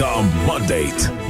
The Mandate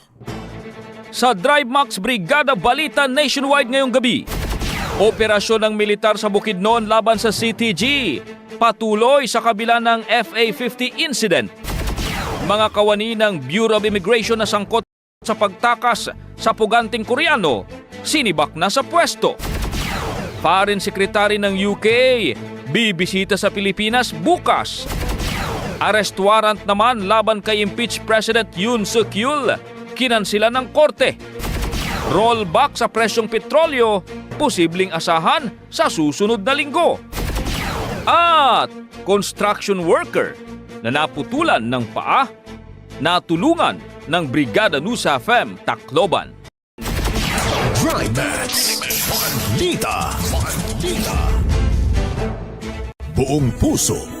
Sa Drive Max Brigada Balita Nationwide ngayong gabi. Operasyon ng militar sa Bukidnon laban sa CTG. Patuloy sa kabila ng FA-50 incident. Mga kawani ng Bureau of Immigration na sangkot sa pagtakas sa puganting Koreano, sinibak na sa pwesto. Foreign Secretary ng UK, bibisita sa Pilipinas bukas. Arrest warrant naman laban kay impeached President Yoon Suk Yeol, kinansila ng korte. Rollback sa presyong petrolyo, posibleng asahan sa susunod na linggo. At construction worker na naputulan ng paa, natulungan ng Brigada Nusa FM Tacloban. Drive Max Balita Balita Buong puso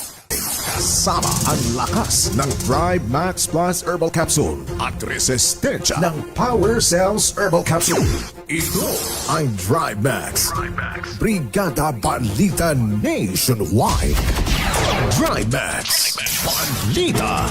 Kasama ang lakas ng Drive Max Plus Herbal Capsule at resistensya ng Power Cells Herbal Capsule. Ito ang Drive Max. Brigada Balita Nationwide. Drive Max. Balita.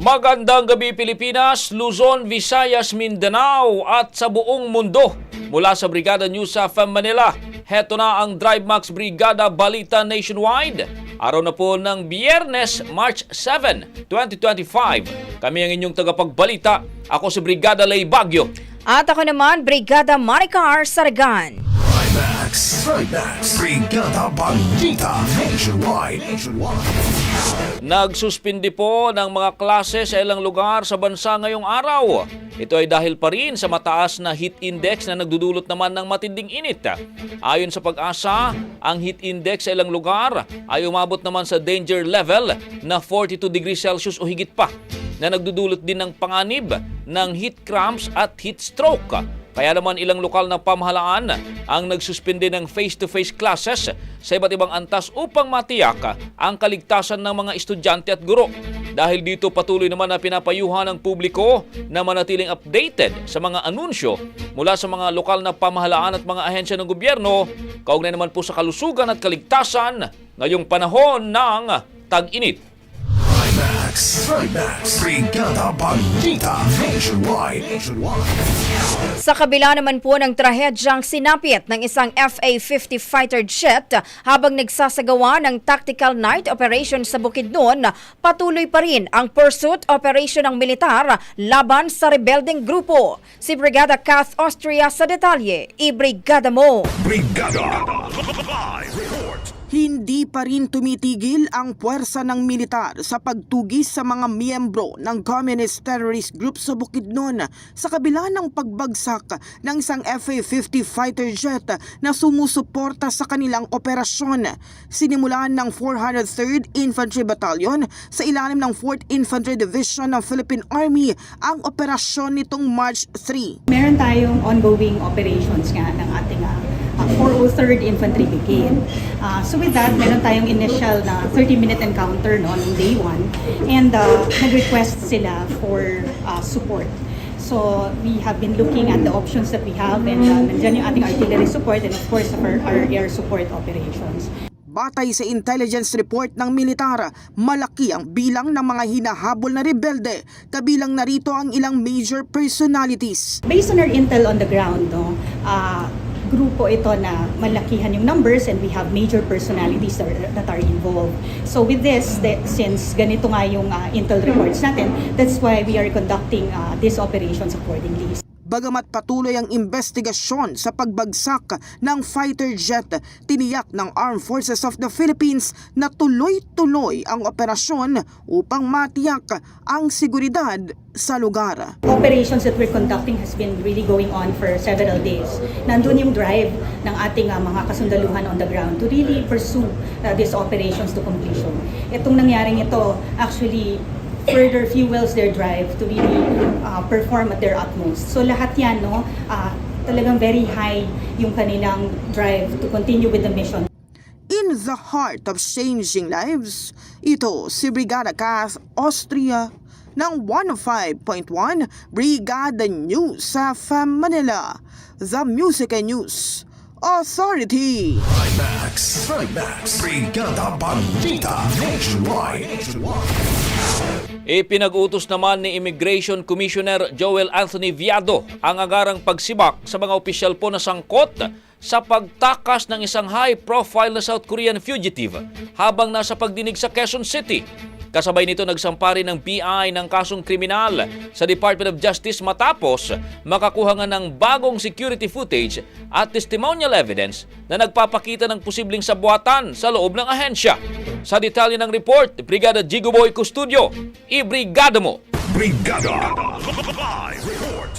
Magandang gabi Pilipinas, Luzon, Visayas, Mindanao at sa buong mundo. Mula sa Brigada News sa FM Manila, heto na ang Drive Max Brigada Balita Nationwide. Araw na po ng Biyernes, March 7, 2025. Kami ang inyong tagapagbalita. Ako si Brigada Lay Bagyo. At ako naman, Brigada Maricar Saragan. Trimax, Trimax, Brigada Balita Nationwide. Nationwide. Nagsuspindi po ng mga klase sa ilang lugar sa bansa ngayong araw. Ito ay dahil pa rin sa mataas na heat index na nagdudulot naman ng matinding init. Ayon sa pag-asa, ang heat index sa ilang lugar ay umabot naman sa danger level na 42 degrees Celsius o higit pa na nagdudulot din ng panganib ng heat cramps at heat stroke. Kaya naman ilang lokal na pamahalaan ang nagsuspende ng face-to-face classes sa iba't ibang antas upang matiyak ang kaligtasan ng mga estudyante at guro. Dahil dito patuloy naman na pinapayuhan ng publiko na manatiling updated sa mga anunsyo mula sa mga lokal na pamahalaan at mga ahensya ng gobyerno kaugnay naman po sa kalusugan at kaligtasan ngayong panahon ng tag-init. Trimax, Trimax, Brigada Balita Nationwide. Nationwide. Sa kabila naman po ng trahedyang sinapit ng isang FA-50 fighter jet habang nagsasagawa ng tactical night operation sa Bukidnon, patuloy pa rin ang pursuit operation ng militar laban sa rebelding grupo. Si Brigada Kath Austria sa detalye, i-brigada mo! Brigada Live. Hindi pa rin tumitigil ang puwersa ng militar sa pagtugis sa mga miyembro ng Communist Terrorist Group sa Bukidnon sa kabila ng pagbagsak ng isang FA-50 fighter jet na sumusuporta sa kanilang operasyon. Sinimulan ng 403rd Infantry Battalion sa ilalim ng 4th Infantry Division ng Philippine Army ang operasyon nitong March 3. Meron tayong ongoing operations nga ng ating 403rd Infantry Brigade. Uh, so with that, meron tayong initial na 30-minute encounter no, nung day 1 and uh, nag-request sila for uh, support. So we have been looking at the options that we have and uh, nandiyan yung ating artillery support and of course our, our air support operations. Batay sa intelligence report ng militar, malaki ang bilang ng mga hinahabol na rebelde, kabilang narito ang ilang major personalities. Based on our intel on the ground, no, uh, grupo ito na malakihan yung numbers and we have major personalities that are, that are involved. So with this, the, since ganito nga yung uh, intel reports natin, that's why we are conducting uh, these operations accordingly. Bagamat patuloy ang investigasyon sa pagbagsak ng fighter jet, tiniyak ng Armed Forces of the Philippines na tuloy-tuloy ang operasyon upang matiyak ang seguridad sa lugar. Operations that we're conducting has been really going on for several days. Nandun yung drive ng ating uh, mga kasundaluhan on the ground to really pursue uh, these operations to completion. Itong nangyaring ito actually further fuels their drive to really uh, perform at their utmost. So lahat yan, no, uh, talagang very high yung kanilang drive to continue with the mission. In the heart of changing lives, ito si Brigada Kath Austria ng 105.1 Brigada News sa FM Manila, The Music and News Authority. Trimax, Trimax, Brigada Balita Nationwide. Ipinag-utos naman ni Immigration Commissioner Joel Anthony Viado ang agarang pagsibak sa mga opisyal po na sangkot sa pagtakas ng isang high-profile na South Korean fugitive habang nasa pagdinig sa Quezon City. Kasabay nito nagsampari ng BI ng kasong kriminal sa Department of Justice matapos makakuha nga ng bagong security footage at testimonial evidence na nagpapakita ng posibleng sabuatan sa loob ng ahensya. Sa detalye ng report, Brigada Jigoboy Custudio, i-brigada mo! Brigada Live Report.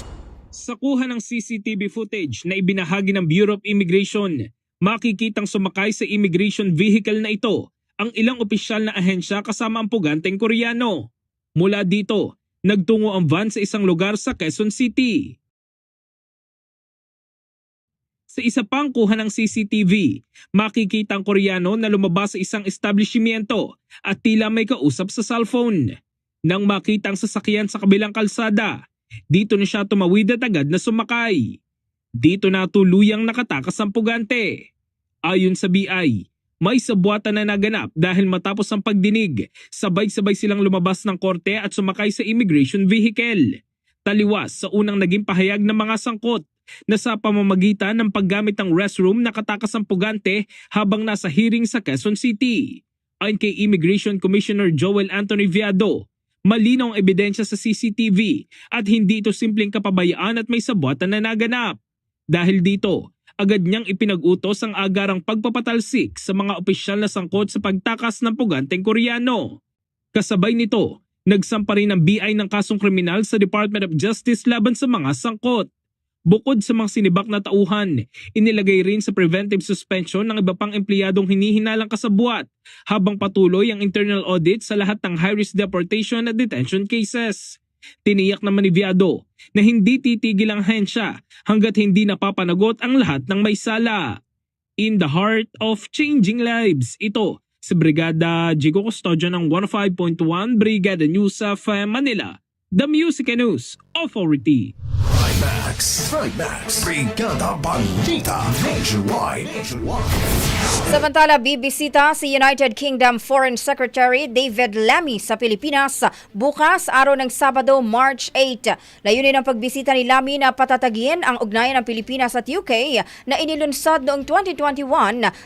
Sa kuha ng CCTV footage na ibinahagi ng Bureau of Immigration, makikitang sumakay sa immigration vehicle na ito ang ilang opisyal na ahensya kasama ang puganteng Koreano. Mula dito, nagtungo ang van sa isang lugar sa Quezon City. Sa isa pang kuha ng CCTV, makikita ang Koreano na lumabas sa isang establishmento at tila may kausap sa cellphone. Nang makita ang sasakyan sa kabilang kalsada, dito na siya tumawid at agad na sumakay. Dito na tuluyang nakatakas ang pugante. Ayon sa BI, may sabuatan na naganap dahil matapos ang pagdinig, sabay-sabay silang lumabas ng korte at sumakay sa immigration vehicle. Taliwas sa unang naging pahayag ng mga sangkot na sa pamamagitan ng paggamit ng restroom nakatakas ang pugante habang nasa hearing sa Quezon City. Ayon kay Immigration Commissioner Joel Anthony Viado, malinaw ang ebidensya sa CCTV at hindi ito simpleng kapabayaan at may sabuatan na naganap. Dahil dito, agad niyang ipinag-utos ang agarang pagpapatalsik sa mga opisyal na sangkot sa pagtakas ng puganteng Koreano. Kasabay nito, nagsampa rin ang BI ng kasong kriminal sa Department of Justice laban sa mga sangkot. Bukod sa mga sinibak na tauhan, inilagay rin sa preventive suspension ng iba pang empleyadong hinihinalang kasabwat habang patuloy ang internal audit sa lahat ng high-risk deportation at detention cases. Tiniyak naman ni Viado na hindi titigil ang hensya hanggat hindi napapanagot ang lahat ng may sala. In the heart of changing lives, ito si Brigada Jigo Custodio ng 105.1 Brigada News of Manila, the Music and News Authority. Max, Max, Brigada Balita Nationwide. Samantala, bibisita si United Kingdom Foreign Secretary David Lammy sa Pilipinas bukas araw ng Sabado, March 8. Layunin ng pagbisita ni Lammy na patatagin ang ugnayan ng Pilipinas at UK na inilunsad noong 2021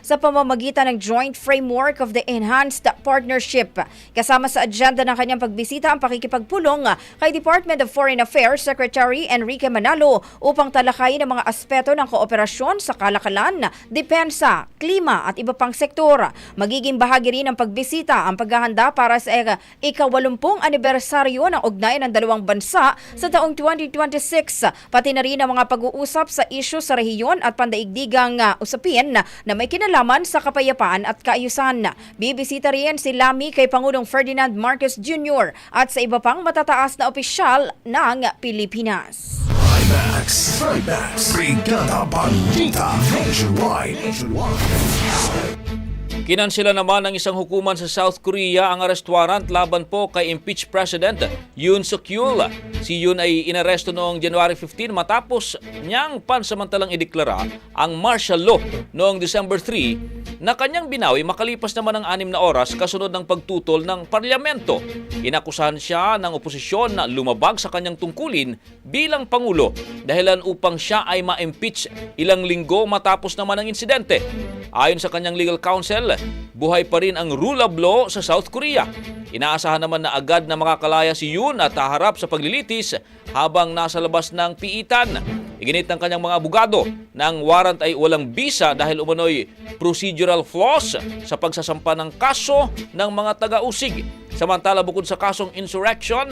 sa pamamagitan ng Joint Framework of the Enhanced Partnership. Kasama sa agenda ng kanyang pagbisita ang pakikipagpulong kay Department of Foreign Affairs Secretary Enrique Manalo upang talakayin ang mga aspeto ng kooperasyon sa kalakalan, depensa, klima at iba pang sektor. Magiging bahagi rin ng pagbisita ang paghahanda para sa ika- ikawalumpung anibersaryo ng ugnayan ng dalawang bansa sa taong 2026, pati na rin ang mga pag-uusap sa isyu sa rehiyon at pandaigdigang ah, usapin na may kinalaman sa kapayapaan at kaayusan. Bibisita rin si Lamy kay Pangulong Ferdinand Marcos Jr. at sa iba pang matataas na opisyal ng Pilipinas. Max, Max, Brigada Balita Nationwide. Kinansila naman ng isang hukuman sa South Korea ang arrest warrant laban po kay impeached President Yoon Suk Yeol. Si Yoon ay inaresto noong January 15 matapos niyang pansamantalang ideklara ang martial law noong December 3 na kanyang binawi makalipas naman ng anim na oras kasunod ng pagtutol ng parlamento. Inakusahan siya ng oposisyon na lumabag sa kanyang tungkulin bilang Pangulo dahilan upang siya ay ma-impeach ilang linggo matapos naman ang insidente. Ayon sa kanyang legal counsel, buhay pa rin ang rule of law sa South Korea. Inaasahan naman na agad na makakalaya si Yoon at haharap sa paglilitis habang nasa labas ng piitan. Iginit ng kanyang mga abogado na ang warrant ay walang bisa dahil umano'y procedural flaws sa pagsasampa ng kaso ng mga taga-usig. Samantala bukod sa kasong insurrection,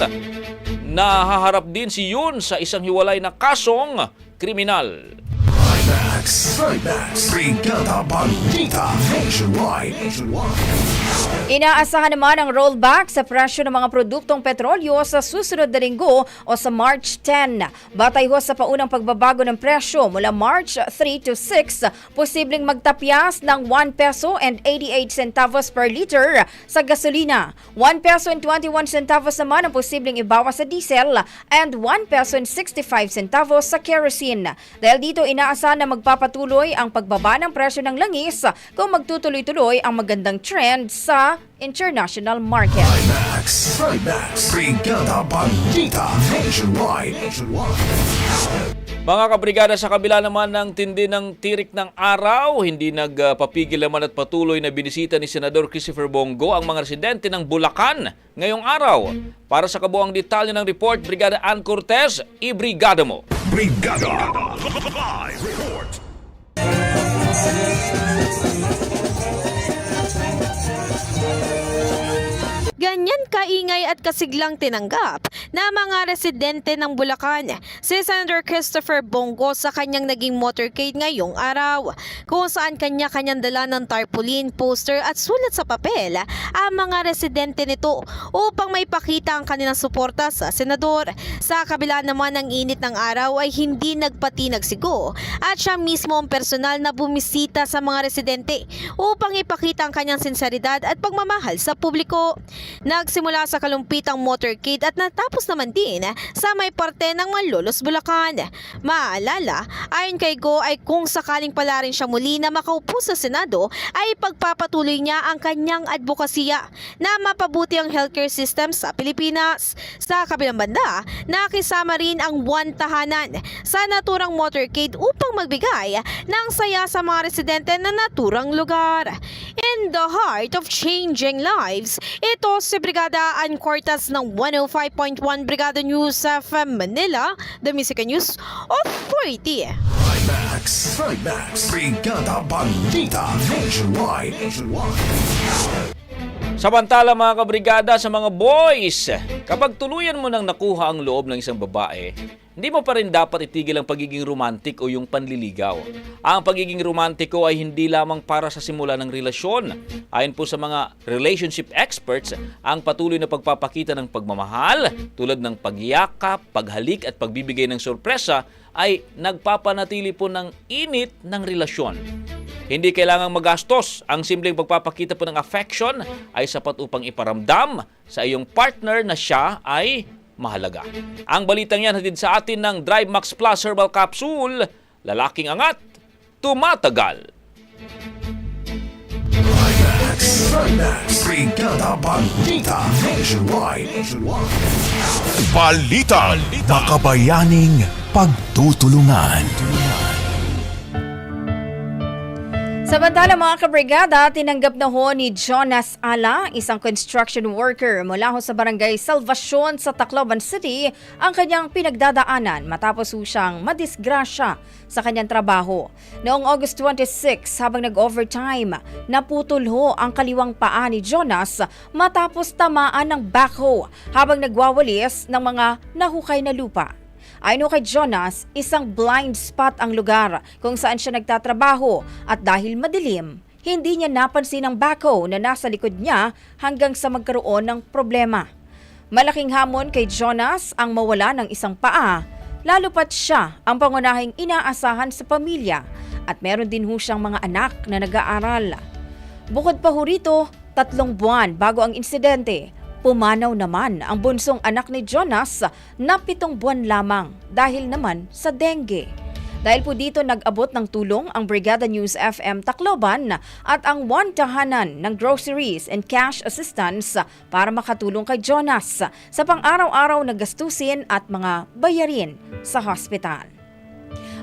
nahaharap din si Yoon sa isang hiwalay na kasong kriminal. Max, Max, Brigada Balita Nationwide. Inaasahan naman ang rollback sa presyo ng mga produktong petrolyo sa susunod na linggo o sa March 10. Batay ho sa paunang pagbabago ng presyo mula March 3 to 6, posibleng magtapyas ng 1 peso and 88 centavos per liter sa gasolina. 1 peso and 21 centavos naman ang posibleng ibawas sa diesel and 1 peso and 65 centavos sa kerosene. Dahil dito inaasahan na magpapatuloy ang pagbaba ng presyo ng langis kung magtutuloy-tuloy ang magandang trend sa international market. Max, Max, Brigada Balita Nationwide. Mga kabrigada sa kabila naman ng tindi ng tirik ng araw, hindi nagpapigil naman at patuloy na binisita ni Senador Christopher Bongo ang mga residente ng Bulacan ngayong araw. Para sa kabuang detalye ng report, Brigada Ann Cortez, ibrigada mo. Brigada Live Report. Gönül Ganyan kaingay at kasiglang tinanggap na mga residente ng Bulacan si Senator Christopher Bongo sa kanyang naging motorcade ngayong araw kung saan kanya-kanyang dala ng tarpaulin, poster at sulat sa papel ang mga residente nito upang may pakita ang kanilang suporta sa senador. Sa kabila naman ng init ng araw ay hindi nagpatinag sigo at siya mismo ang personal na bumisita sa mga residente upang ipakita ang kanyang sinseridad at pagmamahal sa publiko. Nagsimula sa kalumpitang motorcade at natapos naman din sa may parte ng Malolos, Bulacan. Maalala, ayon kay Go ay kung sakaling pala rin siya muli na makaupo sa Senado ay pagpapatuloy niya ang kanyang advokasya na mapabuti ang healthcare system sa Pilipinas. Sa kabilang banda, nakisama rin ang One Tahanan sa naturang motorcade upang magbigay ng saya sa mga residente na naturang lugar. In the heart of changing lives, ito si Brigada Ann Cortas ng 105.1 Brigada News of Manila, the Music News Authority. Max, Max, Brigada Balita Nationwide. Samantala mga kabrigada sa mga boys, kapag tuluyan mo nang nakuha ang loob ng isang babae, hindi mo pa rin dapat itigil ang pagiging romantic o yung panliligaw. Ang pagiging romantiko ay hindi lamang para sa simula ng relasyon. Ayon po sa mga relationship experts, ang patuloy na pagpapakita ng pagmamahal tulad ng pagyakap, paghalik at pagbibigay ng sorpresa ay nagpapanatili po ng init ng relasyon. Hindi kailangang magastos. Ang simpleng pagpapakita po ng affection ay sapat upang iparamdam sa iyong partner na siya ay mahalaga. Ang balitang yan hatid sa atin ng Drive Max Plus Herbal Capsule. Lalaking angat, tumatagal. Balita. Balita, makabayaning pagtutulungan. Samantala mga kabrigada, tinanggap na ho ni Jonas Ala, isang construction worker mula ho sa barangay Salvacion sa Tacloban City, ang kanyang pinagdadaanan matapos ho siyang madisgrasya sa kanyang trabaho. Noong August 26, habang nag-overtime, naputol ho ang kaliwang paa ni Jonas matapos tamaan ng backhoe habang nagwawalis ng mga nahukay na lupa. Ayon kay Jonas, isang blind spot ang lugar kung saan siya nagtatrabaho at dahil madilim, hindi niya napansin ang backhoe na nasa likod niya hanggang sa magkaroon ng problema. Malaking hamon kay Jonas ang mawala ng isang paa, lalo pat siya ang pangunahing inaasahan sa pamilya at meron din ho siyang mga anak na nag-aaral. Bukod pa ho rito, tatlong buwan bago ang insidente, Pumanaw naman ang bunsong anak ni Jonas na pitong buwan lamang dahil naman sa dengue. Dahil po dito nag-abot ng tulong ang Brigada News FM Tacloban at ang One Tahanan ng Groceries and Cash Assistance para makatulong kay Jonas sa pang-araw-araw na gastusin at mga bayarin sa hospital.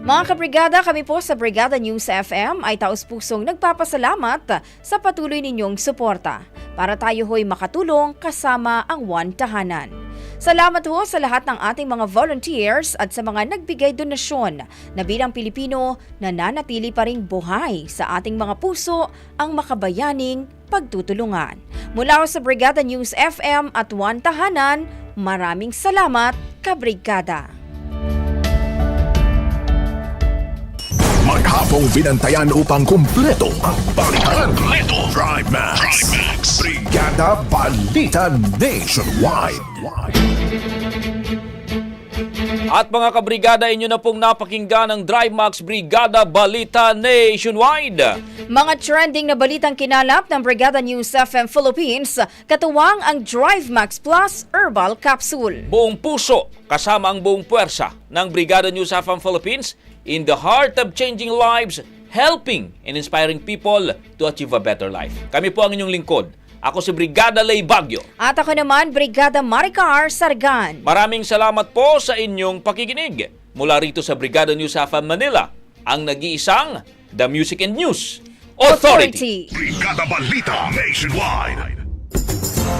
Mga kabrigada, kami po sa Brigada News FM ay taus-pusong nagpapasalamat sa patuloy ninyong suporta para tayo ho'y makatulong kasama ang One Tahanan. Salamat ho sa lahat ng ating mga volunteers at sa mga nagbigay donasyon na bilang Pilipino nananatili pa ring buhay sa ating mga puso ang makabayaning pagtutulungan. Mula ho sa Brigada News FM at One Tahanan, maraming salamat, kabrigada. Maghapong binantayan upang kumpleto ang balitaan. Kumpleto. Drive Max. Brigada Balita Nationwide. At mga kabrigada, inyo na pong napakinggan ang Drive Max Brigada Balita Nationwide. Mga trending na balitang kinalap ng Brigada News FM Philippines, katuwang ang Drive Max Plus Herbal Capsule. Buong puso kasama ang buong puwersa ng Brigada News FM Philippines in the heart of changing lives, helping and inspiring people to achieve a better life. Kami po ang inyong lingkod. Ako si Brigada Lay Bagyo. At ako naman, Brigada Maricar Sargan. Maraming salamat po sa inyong pakikinig. Mula rito sa Brigada News FM Manila, ang nag-iisang The Music and News Authority. Brigada Balita Nationwide.